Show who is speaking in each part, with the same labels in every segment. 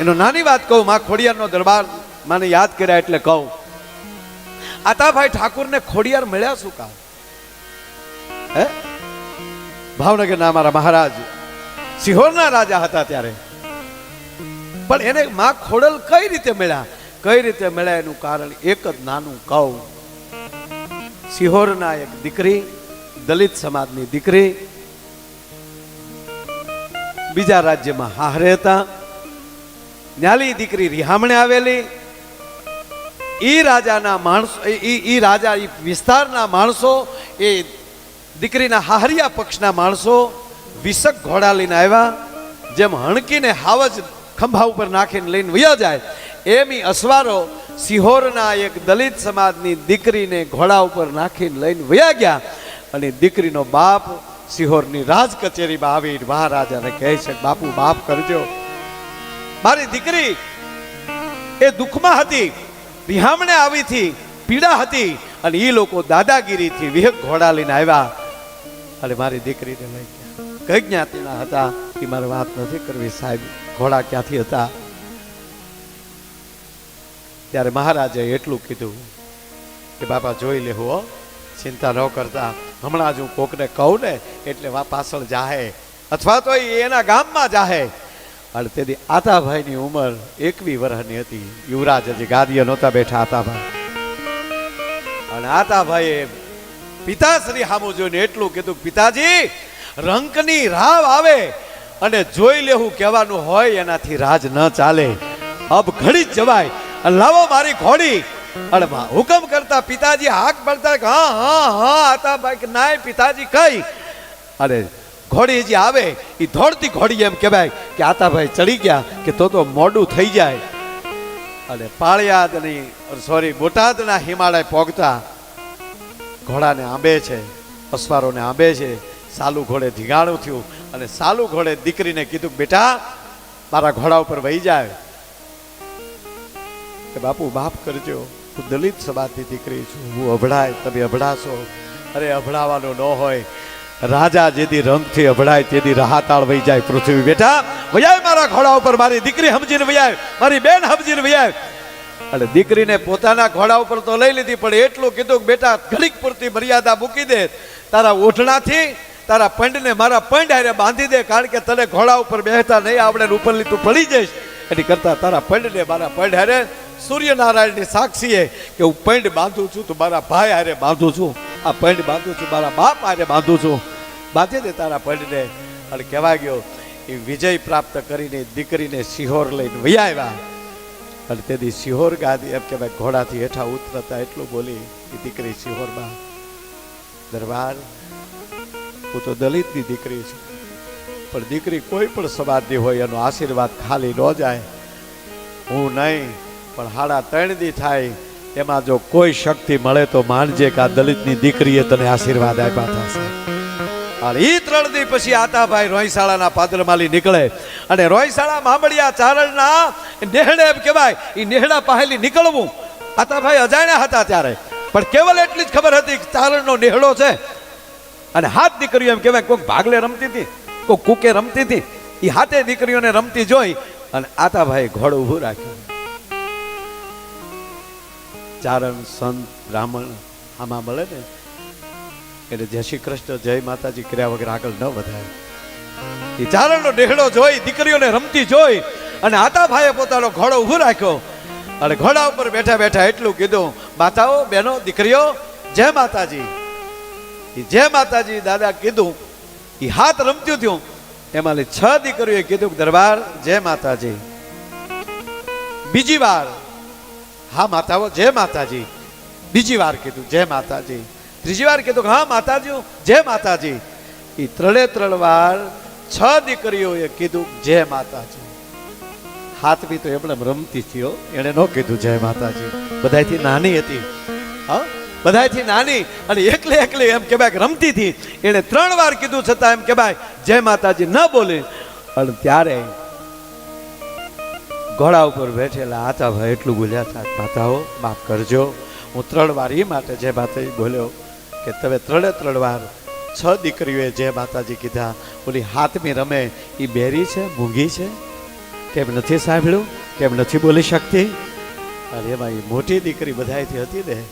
Speaker 1: એનો નાની વાત કહું, માં ખોડિયારનો દરબાર મને યાદ કર્યા એટલે કહું. આતાભાઈ ઠાકુરને ખોડિયાર મળ્યા શું કામ? હે? ભાવનગરના મારા મહારાજ સિહોરના રાજા હતા ત્યારે. પણ એને માં ખોડલ કઈ રીતે મળ્યા? કઈ રીતે મળ્યા એનું કારણ એક જ નાનું કહું. સિહોરના એક દીકરી, દલિત સમાજની દીકરી, બીજા રાજ્યમાં હારે હતા. ન્યાલી દીકરી રિહામણે આવેલી. એ રાજાના માણસો ઈ રાજા એ વિસ્તારના માણસો, એ દીકરીના હાહરિયા પક્ષના માણસો વિષક ઘોડા લઈને આવ્યા. જેમ હણકીને હાવજ ખંભા ઉપર નાખીને લઈને વયા જાય, એમ અસવારો સિહોરના એક દલિત સમાજની દીકરીને ઘોડા ઉપર નાખીને લઈને વયા ગયા. અને દીકરીનો બાપ સિહોરની રાજ કચેરીમાં આવી મહારાજાને કહે છે, બાપુ, માફ કરજો. મારી દીકરી એ દુઃખમાં હતી, રિહામણે આવી હતી પીડા હતી અને એ લોકો દાદાગીરીથી વિહક ઘોડા લઈને આવ્યા. અને મારી દીકરીને લઈ ગયા. કઈ જ્ઞાતિના હતા? એ મારે વાત નથી કરવી સાહેબ. ઘોડા ક્યાંથી હતા? ત્યારે મહારાજે એટલું કીધું કે, બાપા, જોઈ લેવું ચિંતા ન કરતા. હમણાં જ હું કોકને કહું ને, એટલે પાછળ જાહે. અથવા તો એના ગામમાં જાહે. અને તેથી આતાભાઈની ઉંમર એકવી વર્ષની હતી. યુવરાજ હજી ગાદીએ નહોતા બેઠા આતાભાઈ. અને આતાભાઈએ પિતાશ્રી હામું જોઈને એટલું કીધું પિતાજી, રંકની રાવ આવે અને જોઈ લેવું કહેવાનું હોય એનાથી રાજ ન ચાલે. અબ ઘડી જ જવાય. લાવો મારી ઘોડી. અને હુકમ કરતા પિતાજી હાક પડતા હા હા હા, આતાભાઈ કે, નાય, પિતાજી, કઈ? અને ઘોડી જે આવે એ દોડતી ઘોડી એમ કહેવાય કે આતાભાઈ ચડી ગયા કે તો તો મોડું થઈ જાય. અને પાળિયાદની સોરી, બોટાદના હિમાલય પહોંચતા ઘોડાને આંબે છે, અસવારોને આંબે છે, સાલું ઘોડે ધીગાણું થયું અને સાલું ઘોડે દીકરીને કીધું, બેટા, મારા ઘોડા ઉપર વહી જાય. કે બાપુ, માફ કરજો, હું દલિત સમાજની દીકરી છું, હું અભડાય, તમે અભડાશો. અરે, અભડાવાનો ન હોય. રાજા જેદી રંગથી અભડાય તેથી રાહતાળ વહી જાય પૃથ્વી બેઠા. વયાય મારા ઘોડા ઉપર મારી દીકરી સમજીને વયાય, મારી બેન સમજીને વયાય. અને દીકરીને પોતાના ઘોડા ઉપર તો લઈ લીધી, પણ એટલું કીધું કે, બેટા, ઘડીક પૂરતી મર્યાદા મૂકી દે. તારા ઓઢણાથી, તારા પંડને મારા પંડ હારે બાંધી દે, કારણ કે તને ઘોડા ઉપર બેસતા નહીં, આવડે ઉપરલી તું પડી જઈશ. એની કરતા તારા પંડને મારા પંડ હારે સૂર્યનારાયણની સાક્ષીએ કે, હું પંડ બાંધું છું, તો મારા ભાઈ હારે બાંધું છું. આ પંડ બાંધું છું, મારા બાપ આને બાંધું છું. બાંધી દે તારા પંડને અને કહેવા ગયો, એ વિજય પ્રાપ્ત કરીને દીકરીને સિહોર લઈને વહી આવ્યા. અને તેથી સિહોર ગાદી, એમ કહેવાય, ઘોડાથી હેઠા ઉતરતા એટલું બોલી, એ દીકરી સિહોરમાં દરબાર, હું તો દલિતની દીકરી છું, પણ દીકરી કોઈ પણ સમાજની હોય, એનો આશીર્વાદ ખાલી ન જાય. હું નહીં, પણ હાડા ત્રણ દી થાય એમાં જો કોઈ શક્તિ મળે તો માનજે કે આ દલિતની દીકરીએ તને આશીર્વાદ આપ્યા થશે અને એ ત્રણ દી પછી આતાભાઈ રોયશાળાના પાદરમાલી નીકળે અને રોયશાળા મામડિયા ચારણના નેહડે એમ કહેવાય એ નેહડા પહેલી નીકળવું. આતાભાઈ અજાણ્યા હતા ત્યારે. પણ કેવલ એટલી જ ખબર હતી ચારણનો નેહડો છે. અને હાથ દીકરીઓ એમ કહેવાય કોઈક ભાગલે રમતી હતી, કોઈક કુકે રમતી હતી. એ હાથે દીકરીઓને રમતી જોઈ અને આતાભાઈ ઘોડું ઊભું રાખ્યું. ચારણ સંત બ્રાહ્મણ આમાં મળે ને એટલે જય શ્રી કૃષ્ણ, જય માતાજી કર્યા વગર આગળ ન વધાય એ ચારણનો ડેહડો જોઈ, દીકરીઓને રમતી જોઈ, અને આતાભાઈએ પોતાનો ઘોડો ઊભો રાખ્યો. અને ઘોડા ઉપર બેઠા બેઠા એટલું કીધું, માતાઓ, બહેનો, દીકરીઓ, જય માતાજી. એ જય માતાજી દાદા કીધું, એ હાથ રમતું થયું એમાં છ દીકરીઓએ કીધું દરબાર, જય માતાજી. બીજી વાર હા, માતાઓ, જય માતાજી. બીજી વાર કીધું, જય માતાજી. ત્રીજી વાર કીધું હા, માતાજી જય માતાજી. એ ત્રણે ત્રણ વાર છ દીકરીઓએ કીધું, જય માતાજી. હાથ બી તો એમણે રમતી થયો, એણે ન કીધું જય માતાજી. બધાયથી નાની હતી. હા? બધાથી નાની અને એકલે એકલે એમ કહેવાય રમતી હતી. એણે ત્રણ વાર કીધું છતાં એમ કહેવાય જય માતાજી ન બોલે. અને ત્યારે ઘોડા ઉપર બેઠેલા આતાભાઈ એટલું બોલ્યા હતા માતાઓ, માફ કરજો. હું ત્રણ વાર એ માટે જે માતાજી બોલ્યો કે તમે ત્રણે ત્રણ વાર છ દીકરીઓએ જે માતાજી કીધા, ઓલી હાથમી રમે એ બેરી છે, મૂંગી છે? કેમ નથી સાંભળ્યું? કેમ નથી બોલી શકતી? અને એમાં એ મોટી દીકરી બધાયથી હતી ને,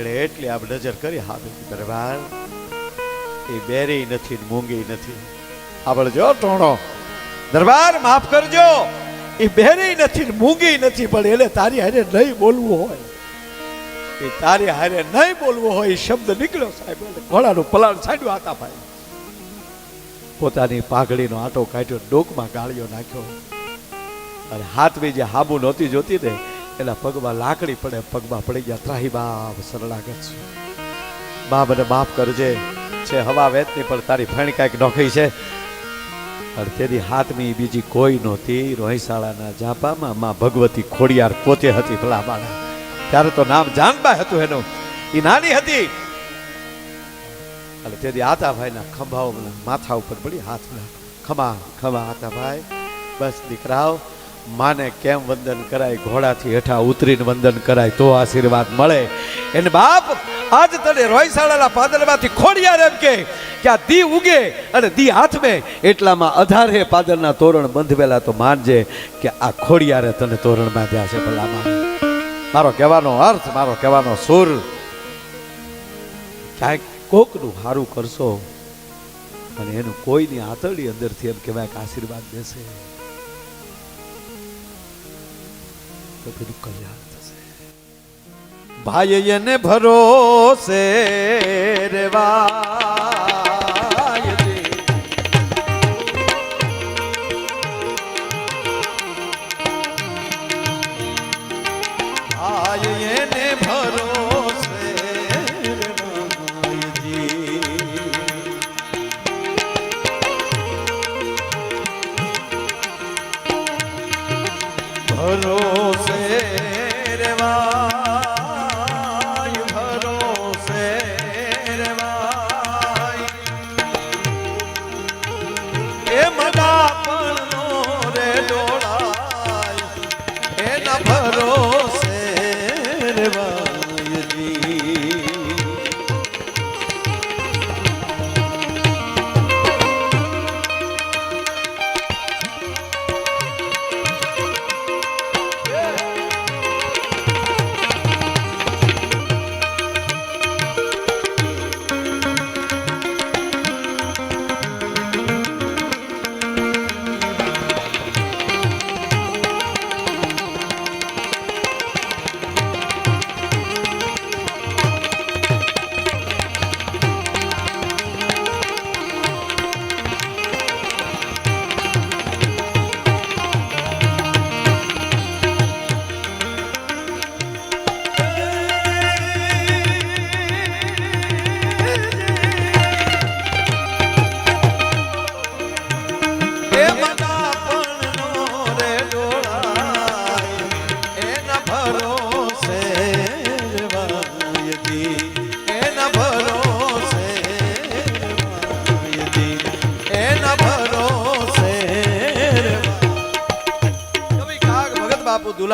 Speaker 1: એણે એટલી આપ નજર કરી હા દરબાર. એ બેરી નથી મૂંગી નથી. આપણે જો ટોણો. દરબાર, માફ કરજો. એ બેરી નથી મૂંગી નથી, પણ એને તારી હારે નહીં બોલવું હોય. એ તારી હારે નહીં બોલવું હોય શબ્દ નીકળ્યો સાહેબ. એટલે ઘોડાનું પલાણ સાડ્યું હાથા ભાઈ. પોતાની પાઘડીનો આટો કાઢ્યો, ડોકમાં ગાળિયો નાખ્યો. અને હાથમાં જે હાબુ નહોતી જોતી ને, એના પગમાં લાકડી પડે, પગમાં પડી ગયા, ત્રાહી બાપ, શરણાગત છે. બા મને માફ કરજે, છે હવા વેતની પણ તારી ફેણ કાંઈક નોખી છે. અને તેની હાથમી બીજી કોઈ નહોતી. રોહિશાળાના જાપામાં માં ભગવતી ખોડિયાર પોતે હતી ભલા માણા ત્યારે તો નામ જાનબા હતું એનું. એ નાની હતી. અને તેથી આતાભાઈના ખંભાઓ માથા ઉપર પડી, હાથના ખમા ખમા આતાભાઈ. બસ દીકરાઓ માને કેમ વંદન કરાય? ઘોડાથી હેઠા ઉતરીને વંદન કરાય તો આશીર્વાદ મળે. એને બાપ, આજ તને રોયસાળાના પાદરમાંથી ખોડિયાર એમ કે આ દી ઉગે અને દી હાથમે. એટલામાં અધારે પાદરના તોરણ બંધવેલા તો માનજે કે આ ખોડિયારે તને તોરણ બાંધ્યા છે ભલામાં મારો કહેવાનો અર્થ, મારો કહેવાનો સુર. ક્યાંક કોકનું સારું કરશો અને એનું કોઈની આતરડી અંદરથી એમ કહેવાય કે આશીર્વાદ દેશે તો બધું કલ્યાણ થશે ભાઈ એને ભરોસે રેવાય દે.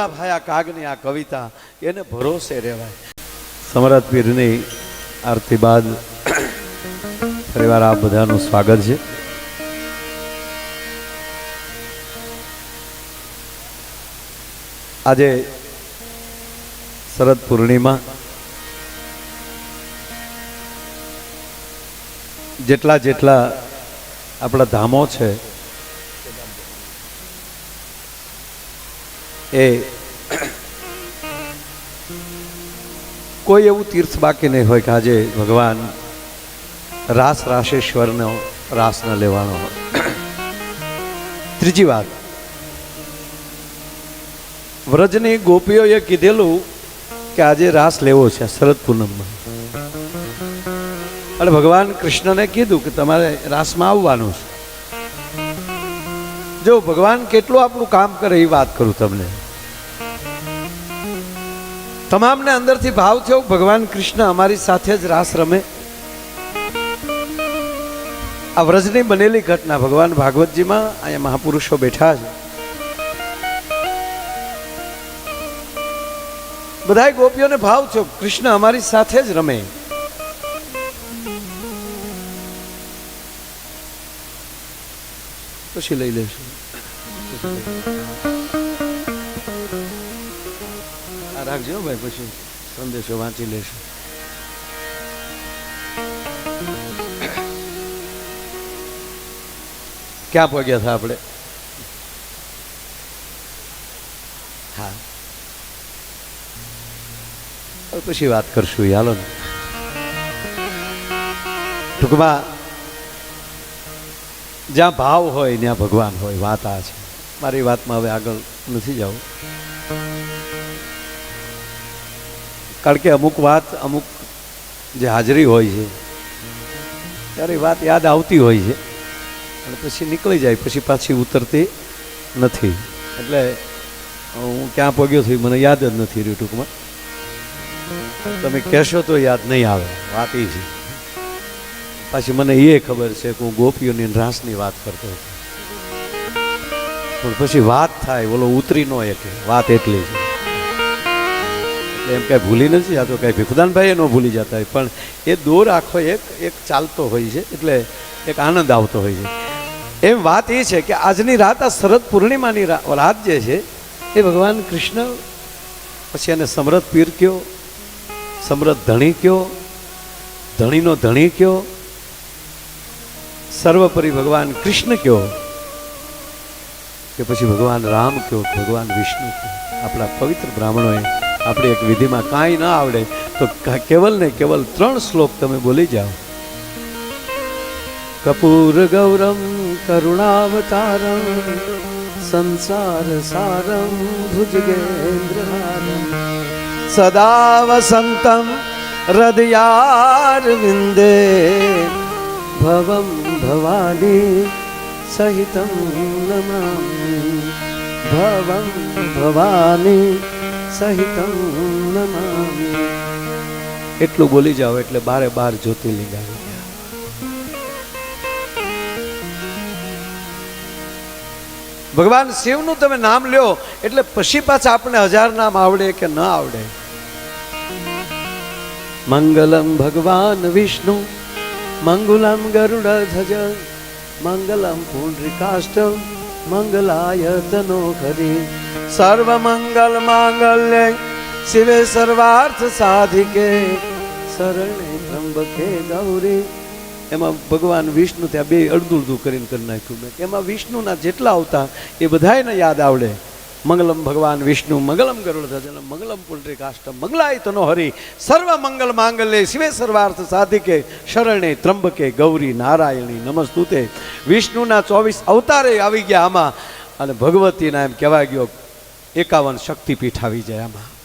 Speaker 1: આ કાગની આ કવિતા, એને ભરોસે રહેવાય. સમરથ પીરની આરતી બાદ ફરીવાર આપ બધાનું સ્વાગત છે. આજે શરદ પૂર્ણિમા, જેટલા જેટલા આપણા ધામો છે, એ કોઈ એવું તીર્થ બાકી નહીં હોય કે આજે ભગવાન રાસ રાશેશ્વરનો રાસ ન લેવાનો હોય. ત્રીજી વાત. વ્રજની ગોપીઓએ કીધેલું કે આજે રાસ લેવો છે શરદ પૂનમમાં. અને ભગવાન કૃષ્ણને કીધું કે તમારે રાસમાં આવવાનું છે. જો ભગવાન કેટલું આપણું કામ કરે એ વાત કરું તમને. તમામને અંદરથી ભાવ થયો, ભગવાન કૃષ્ણ અમારી સાથે જ રાસ રમે. આ વ્રજની બનેલી ઘટના ભગવાન ભાગવતજીમાં અહીંયા મહાપુરુષો બેઠા છે. બધા ગોપીઓને ભાવ થયો, કૃષ્ણ અમારી સાથે જ રમે. પછી લઈ લેશું. રાખજો ભાઈ, પછી સંદેશો વાંચી લેશું. ક્યાં પહોંચ્યા હતા આપણે? હા. પછી વાત કરશું હાલો ને. ટૂંકમાં, જ્યાં ભાવ હોય, ત્યાં ભગવાન હોય, વાત આ છે. મારી વાતમાં હવે આગળ નથી જવું. કારણ કે અમુક વાત, અમુક જે હાજરી હોય છે, ત્યારે વાત યાદ આવતી હોય છે. અને પછી નીકળી જાય, પછી પાછી ઉતરતી નથી. એટલે હું ક્યાં પગ્યો છું મને યાદ જ નથી રહ્યું ટૂંકમાં. તમે કહેશો તો યાદ નહીં આવે, વાત એ છે. પાછી મને એ ખબર છે કે હું ગોપીઓની રાસની વાત કરતો હતો. પણ પછી વાત થાય બોલો ઉતરી નો એક, વાત એટલી છે. એમ કાંઈ ભૂલી નથી જતો કાંઈ ભીખુદાનભાઈ ન ભૂલી જતા હોય. પણ એ દોર આખો એક એક ચાલતો હોય છે, એટલે એક આનંદ આવતો હોય છે. એમ વાત એ છે કે આજની રાત આ શરદ પૂર્ણિમાની રાત જે છે, એ ભગવાન કૃષ્ણ પછી એને સમરથ પીર કયો, સમરથ ધણી કયો, ધણીનો ધણી કયો, સર્વપરી ભગવાન કૃષ્ણ કયો, કે પછી ભગવાન રામ કયો, ભગવાન વિષ્ણુ કયો, આપણા પવિત્ર બ્રાહ્મણોએ આપણે એક વિધિમાં કાંઈ ના આવડે, તો કેવલ ને કેવલ ત્રણ શ્લોક તમે બોલી જાઓ. કપૂર, ગૌરમ, કરુણાવતારમ, સંસાર સારમ, ભુજગેન્દ્રહારમ. સદા વસંતમ હૃદયારવિંદે ભવમ ભવાની સહિતમ નમામિ. ભવમ ભવાની એટલું બોલી જાઓ એટલે બારે બાર જ્યોતિર્લિંગ આવી ગયા. ભગવાન શિવનું તમે નામ લ્યો એટલે પછી પાછા આપણે હજાર નામ આવડે કે ન આવડે. મંગલમ ભગવાન વિષ્ણુ, મંગલમ ગરુડ ધજ, મંગલમ પુંડ્રિકાષ્ટમ મંગલાય તનો ખરી સર્વ મંગલ માંગલ્ય શિવે સર્વાર્થ સાધિકે. શરણે ત્રંબકે ગૌરી. એમાં ભગવાન વિષ્ણુ ત્યાં બે અડધું અડધું કરીને કરી નાખ્યું. મેં એમાં વિષ્ણુના જેટલા આવતા એ બધાને યાદ આવડે. મંગલમ ભગવાન વિષ્ણુ, મંગલમ ગરુડ ધજન મંગલમ પુંડરી કાષ્ટમ મંગલાય તનો હરિ. સર્વ મંગલ માંગલ્ય શિવે સર્વાર્થ સાધિકે. શરણે ત્રંબકે ગૌરી નારાયણી નમસ્તુતે. વિષ્ણુના ચોવીસ અવતારે આવી ગયા આમાં. અને ભગવતીના એમ કહેવાય ગયો એકાવન શક્તિપીઠ આવી જાય આમાં.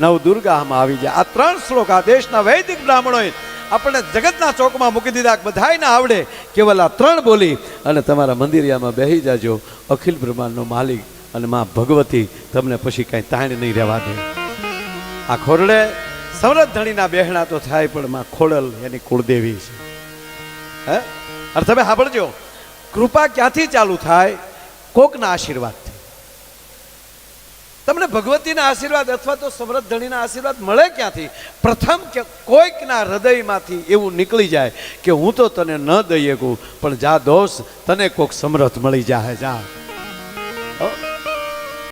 Speaker 1: નવ દુર્ગા આમાં આવી જાય. આ ત્રણ શ્લોક આ દેશના વૈદિક બ્રાહ્મણોએ આપણે જગતના ચોકમાં મૂકી દીધા. બધાયને આવડે. કેવલ આ ત્રણ બોલી અને તમારા મંદિરિયામાં બેસી જાજો. અખિલ બ્રહ્માંડનો માલિક અને માં ભગવતી તમને પછી કાંઈ તાણ નહીં રહેવા દે. આ ખોરડે સમરથ ધણીના બેહણા તો થાય પણ માં ખોડલ એની કુળદેવી છે. હે? અને તમે સાંભળજો. કૃપા ક્યાંથી ચાલુ થાય? કોકના આશીર્વાદથી. તમને ભગવતીના આશીર્વાદ અથવા તો સમૃદ્ધ ધણીના આશીર્વાદ મળે ક્યાંથી પ્રથમ કે કોઈકના હૃદયમાંથી એવું નીકળી જાય કે હું તો તને ન દઈ શકું, પણ જા દોષ તને કોઈક સમરથ મળી જાય જા?